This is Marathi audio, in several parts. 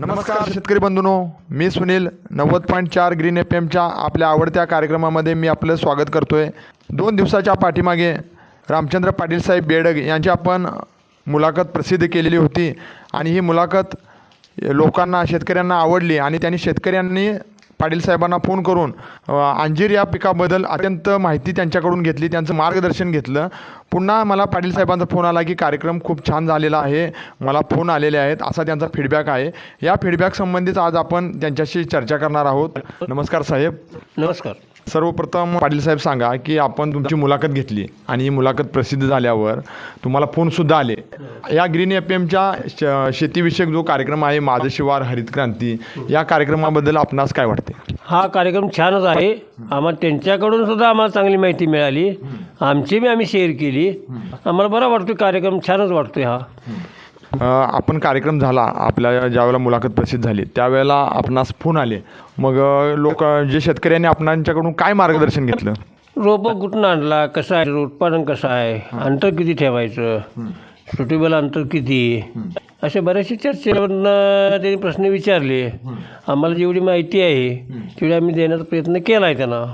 नमस्कार शेतकरी बंधूनो. मी सुनील नव्वद पॉईंट चार ग्रीन एफ एमच्या आपल्या आवडत्या कार्यक्रमामध्ये मी आपलं स्वागत करतोय. दोन दिवसाच्या पाठीमागे रामचंद्र पाटील साहेब बेडग यांची आपण मुलाखत प्रसिद्ध केलेली होती आणि ही मुलाखत लोकांना शेतकऱ्यांना आवडली आणि त्यांनी शेतकऱ्यांनी पाटील साहेबांना फोन करून अंजीर या पिकाबद्दल अत्यंत माहिती त्यांच्याकडून घेतली त्यांचं मार्गदर्शन घेतलं. पुन्हा मला पाटील साहेबांचा फोन आला की कार्यक्रम खूप छान झालेला आहे. मला फोन आलेले आहेत. असा त्यांचा फीडबॅक आहे. या फीडबॅक संबंधित आज आपण त्यांच्याशी चर्चा करणार आहोत. नमस्कार साहेब. नमस्कार. सर्वप्रथम पाटील साहेब सांगा की आपण तुमची मुलाखत घेतली आणि ही मुलाखत प्रसिद्ध झाल्यावर तुम्हाला फोनसुद्धा आले. या ग्रीन एफ एमच्या श शेतीविषयक जो कार्यक्रम आहे माझं शिवार हरित क्रांती या कार्यक्रमाबद्दल आपणास काय वाटते? हा कार्यक्रम छानच आहे. आम्हाला त्यांच्याकडून सुद्धा आम्हाला चांगली माहिती मिळाली. आमची बी आम्ही शेअर केली. आम्हाला बरा वाटतो कार्यक्रम छानच वाटतोय हा. अ, आपण कार्यक्रम झाला. आपल्या ज्यावेळेला मुलाखत प्रसिद्ध झाली त्यावेळेला आपणास फोन आले. मग लोक जे शेतकऱ्यांनी आपणांच्याकडून काय मार्गदर्शन घेतलं? रोपं कुठून आणला? कसं आहे? उत्पादन कसं आहे? अंतर किती ठेवायचं? सुटेबल अंतर किती? असे बरेचसे चर्चेवरनं त्यांनी प्रश्न विचारले. आम्हाला जेवढी माहिती आहे तेवढी आम्ही देण्याचा प्रयत्न केला आहे त्यांना.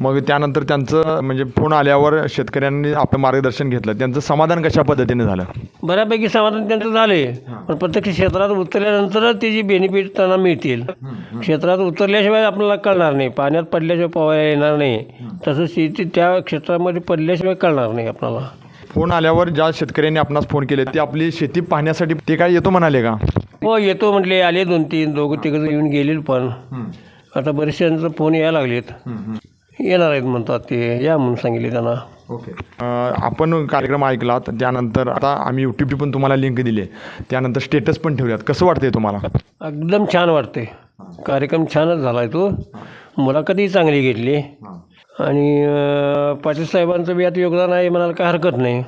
मग त्यानंतर त्यांचं म्हणजे फोन आल्यावर शेतकऱ्यांनी आपलं मार्गदर्शन घेतलं. त्यांचं समाधान कशा पद्धतीने झालं? बऱ्यापैकी समाधान त्यांचं झाले. पण प्रत्यक्ष क्षेत्रात उतरल्यानंतरच त्याची बेनिफिट त्यांना मिळतील. क्षेत्रात उतरल्याशिवाय आपल्याला कळणार नाही. पाण्यात पडल्याशिवाय पोहायला येणार नाही. तसं शेती त्या क्षेत्रामध्ये पडल्याशिवाय कळणार नाही आपल्याला. फोन आल्यावर ज्या शेतकऱ्यांनी आपणास फोन केले ते आपली शेती पाहण्यासाठी ते काय येतो म्हणाले का? हो येतो म्हटले आले दोन तीन दोघं तिघं येऊन गेले पण. आता बरेचशांचं फोन यायला लागलेत. येणार आहेत म्हणतात ते या म्हणून सांगितले त्यांना. ओके. आपण कार्यक्रम ऐकलात त्यानंतर आता आम्ही यूट्यूबची पण तुम्हाला लिंक दिली. त्यानंतर स्टेटस पण ठेवल्यात. कसं वाटतंय तुम्हाला? एकदम छान वाटते कार्यक्रम छानच झाला आहे तो मुलाखतही चांगली घेतली. आणि पाटील साहेबांचं बी यात योगदान आहे म्हणायला काय हरकत नाही.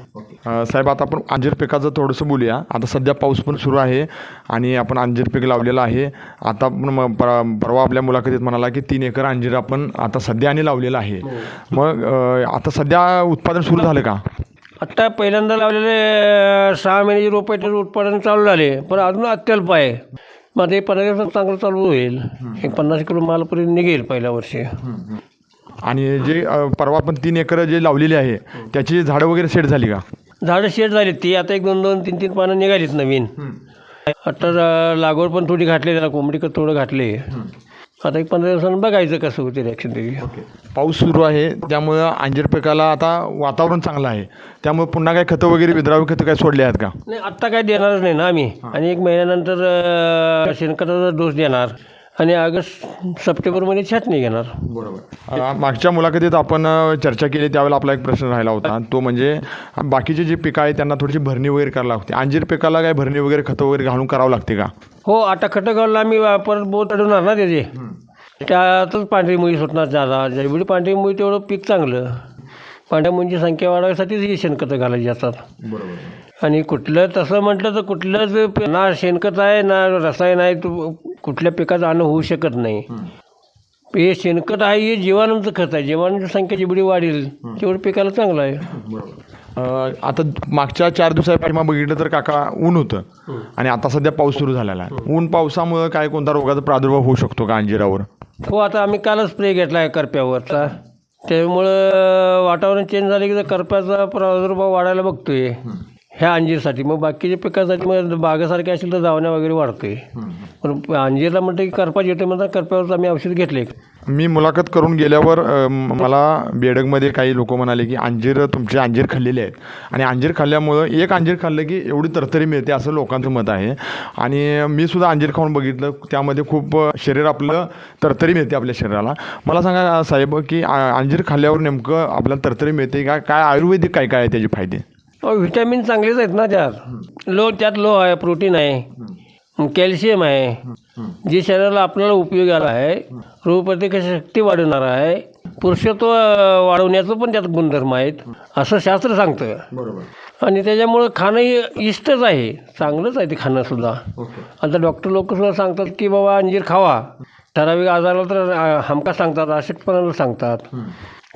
अ, साहेब आता आपण अंजीर पिकाचं थोडंसं बोलूया. आता सध्या पाऊस पण सुरू आहे आणि आपण अंजीर पीक लावलेलं आहे. आता आपण म- पर- परवा आपल्या मुलाखतीत म्हणाला की तीन एकर अंजीर आपण आता सध्या आणि लावलेलं आहे. मग अ, आता सध्या उत्पादन सुरू झालं का? आत्ता पहिल्यांदा लावलेले अं, सहा महिन्याचे रोपाचे उत्पादन चालू झाले पण अजून अत्यल्प आहे. मग हे पंधरा दिवसात चांगलं चालू होईल. एक पन्नास किलो मालपर्यंत निघेल पहिल्या वर्षी. आणि जे अ, परवा आपण तीन एकर जे लावलेली आहे त्याची झाडं वगैरे सेट झाली का? झाडं शेड झाली. ती आता एक दोन दोन तीन तीन पानं निघालीत नवीन. आता अं, लागवड पण थोडी घातली त्याला कोंबडी खत थोडं घातले. आता एक पंधरा दिवसांनी बघायचं कसं होते रिॲक्शन त्याची पाऊस सुरू आहे त्यामुळं अंजीर पिकाला आता वातावरण चांगलं आहे. त्यामुळे पुन्हा काय खतं वगैरे विद्रावी खतं काय सोडले आहेत का? नाही आत्ता काय देणारच नाही ना आम्ही. आणि एक महिन्यानंतर अं, शेणखताचा डोस देणार. आणि ऑगस्ट सप्टेंबरमध्ये छाटणी घेणार. अ, मागच्या मुलाखतीत आपण अ, चर्चा केली त्यावेळेला आपला एक प्रश्न राहिला होता. तो म्हणजे बाकीचे जे पिकं आहेत त्यांना थोडीशी भरणी वगैरे करावी लागते. अंजीर पिकाला काय भरणी वगैरे खतं वगैरे घालून करावं लागते का? हो आता खतं घालून आम्ही परत बोत अडवणार ना त्याचे त्यातच पांढरी मुळी सुटणार जादा जेवढी पांढरी मुळी तेवढं पीक चांगलं. पांढऱ्या मुळींची संख्या वाढवण्यासाठीच ही शेणखतं घालायची असतात. आणि कुठलं तसं म्हटलं तर कुठलंच ना शेणखत आहे ना रसायन आहे तो कुठल्या पिकाचं अन्न होऊ शकत नाही. हे शेणखत आहे हे जीवाणूंचं खत आहे. जीवाणूंची संख्या जेवढी वाढेल तेवढं पिकाला चांगलं आहे. आता मागच्या चार दिवसापाठीमा बघितलं तर काका ऊन होतं. आणि आता सध्या पाऊस सुरू झालेला आहे. ऊन पावसामुळं काय कोणता रोगाचा प्रादुर्भाव होऊ शकतो का अंजिरावर? हो आता आम्ही कालच स्प्रे घेतला आहे करप्यावरचा. त्यामुळं वातावरण चेंज झाले की करप्याचा प्रादुर्भाव वाढायला बघतोय. ह्या अंजीरसाठी. मग बाकीच्या पिकासाठी मग बागेसारखे असेल तर जावण्या वगैरे वाढतोय. पण अंजीरला म्हणतं की करपाच येते म्हणतात करप्यावरचं आम्ही औषध घेतले. मी मुलाखत करून गेल्यावर अ, म- मला बेडगमध्ये काही लोक म्हणाले की अंजीर तुमचे अंजीर खाल्लेले आहेत. आणि अंजीर खाल्ल्यामुळं एक अंजीर खाल्लं की एवढी तरतरी मिळते असं लोकांचं मत आहे. आणि मी सुद्धा अंजीर खाऊन बघितलं. त्यामध्ये खूप अ, शरीर आपलं तरतरी मिळते आपल्या शरीराला. मला सांगा अ, साहेब की अ, अंजीर खाल्ल्यावर नेमकं आपल्याला तरतरी मिळते का? काय आयुर्वेदिक काय काय आहे त्याचे फायदे? व्हिटॅमिन चांगलेच आहेत ना त्यात. लो त्यात लो आहे प्रोटीन आहे. कॅल्शियम आहे. जे शरीराला आपल्याला उपयोगाला आहे रोगप्रतिकार शक्ती वाढवणार आहे. पुरुषत्व वाढवण्याचं पण त्यात गुणधर्म आहेत असं शास्त्र सांगतं. बरोबर. आणि त्याच्यामुळं खाणंही इष्टच आहे. चांगलंच आहे ते खाणंसुद्धा आता डॉक्टर लोक सुद्धा सांगतात की बाबा अंजीर खावा. ठराविक आजाराला तर हमखास सांगतात अशक्तपणाला सांगतात.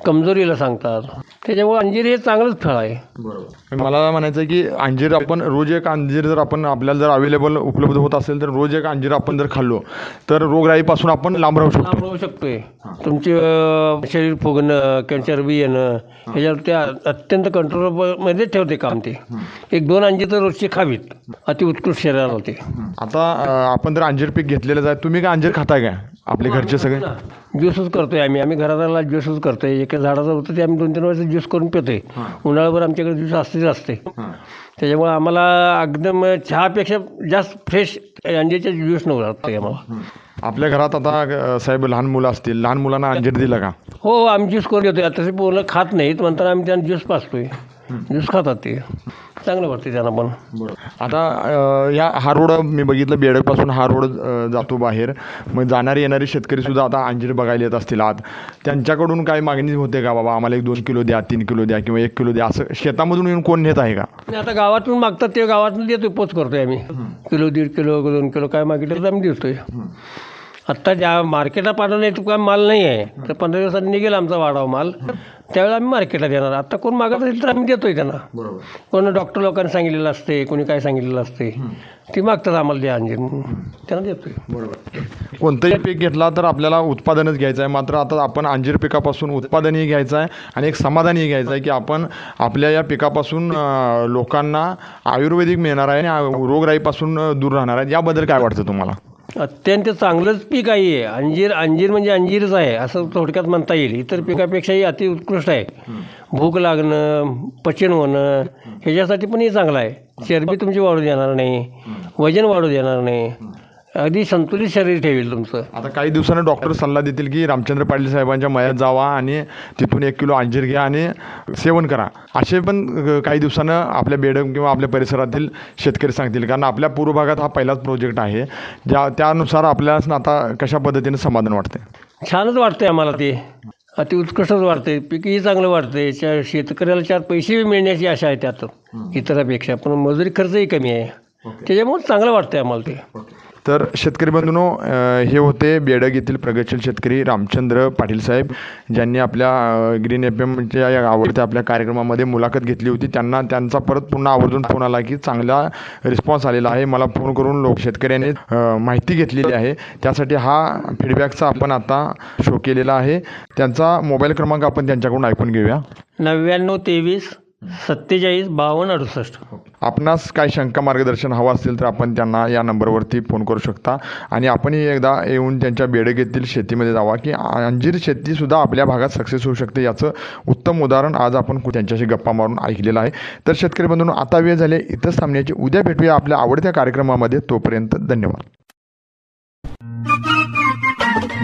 कमजोरीला सांगतात. त्याच्यामुळे अंजीर हे चांगलंच फळ आहे. बरोबर. मला म्हणायचं आहे की अंजीर आपण रोज एक अंजीर जर आपण आपल्याला जर अवेलेबल उपलब्ध होत असेल तर रोज एक अंजीर आपण जर खाल्लो तर रोगराईपासून आपण लांब राहू शकतो. लांब राहू शकतोय. तुमचे अं, शरीर फुगणं किंवा चरबी येणं ह्याच्यावर ते अत्यंत कंट्रोलमध्ये ठेवते काम ते. एक दोन अंजी तर रोजची खावीत. अति उत्कृष्ट शरीराला होते आता अं, आपण जर अंजीर पीक घेतलेलं आहे तुम्ही काय अंजीर खाताय काय? आपले घरचे सगळे? ज्यूसच करतोय आम्ही. आम्ही घराला ज्यूसच करतोय. एका झाडाचं होतं ते आम्ही दोन तीन वर्ष ज्यूस करून पितोय. उन्हाळ्याभर आमच्याकडे ज्यूस असतेच असते. त्याच्यामुळे आम्हाला एकदम चहापेक्षा जास्त फ्रेश अंजीरच्या ज्यूस नव्हतं आम्हाला. आपल्या घरात आता साहेब लहान मुलं असतील. लहान मुलांना अंजीर दिलं का? हो हो आम्ही ज्यूस करून देतोय तसे मुलं खात नाहीत म्हणताना आम्ही त्यांना ज्यूस पाचतोय ज्यूस खातात ते. चांगलं वाटते त्यांना पण. आता या हा रोड मी बघितलं बेडकपासून हा रोड जातो बाहेर. मग जाणारे येणारे शेतकरी सुद्धा आता अंजीर बघायला येत असतील आत. त्यांच्याकडून काय मागणी होते का बाबा? आम्हाला एक दोन किलो द्या तीन किलो द्या किंवा एक किलो द्या. असं शेतामधून येऊन कोण नेत आहे का? आणि आता गावातून मागतात ते गावातून देतोय पोच करतोय आम्ही. किलो दीड किलो दोन किलो काय मागितलं तर आम्ही देतोय. आत्ता ज्या मार्केटला पाठवलं नाही काय माल नाही आहे. तर पंधरा दिवसांनी निघेल आमचा वाढावा माल. त्यावेळेला आम्ही मार्केटला देणार. आता कोण मागत असेल तर आम्ही देतोय त्यांना. कोण डॉक्टर लोकांनी सांगितलेलं असते कोणी काय सांगितलेलं असते ती मागतात आम्हाला द्या अंजीर त्यांना देतोय. कोणतंही पीक घेतला तर आपल्याला उत्पादनच घ्यायचं आहे. मात्र आता आपण अंजीर पिकापासून उत्पादनही घ्यायचं आहे आणि एक समाधानही घ्यायचं आहे की आपण आपल्या या पिकापासून लोकांना आयुर्वेदिक मिळणार आहे आणि रोगराईपासून दूर राहणार आहे. याबद्दल काय वाटतं तुम्हाला? अत्यंत चांगलंच पीक आहे अंजीर अंजीर म्हणजे अंजीरच आहे असं थोडक्यात म्हणता येईल. इतर पिकापेक्षाही अति उत्कृष्ट आहे. भूक लागणं पचन होणं ह्याच्यासाठी पण हे चांगलं आहे. चरबी तुमची वाढू देणार नाही. वजन वाढू देणार नाही. अगदी संतुलित शरीर ठेवेल तुमचं. आता काही दिवसानं डॉक्टर सल्ला देतील की रामचंद्र पाटील साहेबांच्या मयात जावा आणि तिथून एक किलो अंजीर घ्या आणि सेवन करा. असे पण काही दिवसानं आपल्या बेडक किंवा आपल्या परिसरातील शेतकरी सांगतील. कारण आपल्या पूर्व भागात हा पहिलाच प्रोजेक्ट आहे. ज्या त्यानुसार आपल्याला आता कशा पद्धतीने समाधान वाटते छानच वाटतंय आम्हाला ते. अति उत्कृष्टच वाटतंय. पीकही चांगलं वाटतंय च्या शेतकऱ्याला चार पैसे मिळण्याची आशा आहे त्यात. इतरापेक्षा. पण मजुरी खर्चही कमी आहे. त्याच्यामुळे चांगलं वाटतंय आम्हाला ते. तर शेतकरी बंधूनो हे होते बेडग येथील प्रगतशील शेतकरी रामचंद्र पाटील साहेब ज्यांनी आपल्या ग्रीन एफ एमच्या या आवडत्या आपल्या कार्यक्रमामध्ये मुलाखत घेतली होती. त्यांना त्यांचा परत पुन्हा आवर्जून फोन आला की चांगला रिस्पॉन्स आलेला आहे. मला फोन करून लोक शेतकऱ्यांनी माहिती घेतलेली आहे. त्यासाठी हा फीडबॅकचा आपण आता शो केलेला आहे. त्यांचा मोबाईल क्रमांक आपण त्यांच्याकडून ऐकून घेऊया. नव्याण्णव तेवीस सत्तेचाळीस बावन्न अडुसष्ट. आपणास काही शंका मार्गदर्शन हवं असेल तर आपण त्यांना या नंबरवरती फोन करू शकता. आणि आपणही एकदा येऊन त्यांच्या बेडग येथील शेतीमध्ये जावा की अंजीर शेतीसुद्धा आपल्या भागात सक्सेस होऊ शकते याचं उत्तम उदाहरण आज आपण कु- त्यांच्याशी गप्पा मारून ऐकलेलं आहे. तर शेतकरी बंधूंनो आता वेळ झाले इथंच थांबण्याची. उद्या भेटूया आपल्या आवडत्या कार्यक्रमामध्ये. तोपर्यंत धन्यवाद.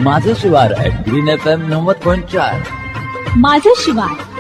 माझं शिवार ग्रीन एफ एम नव्वद पॉईंट चार. माझं शिवार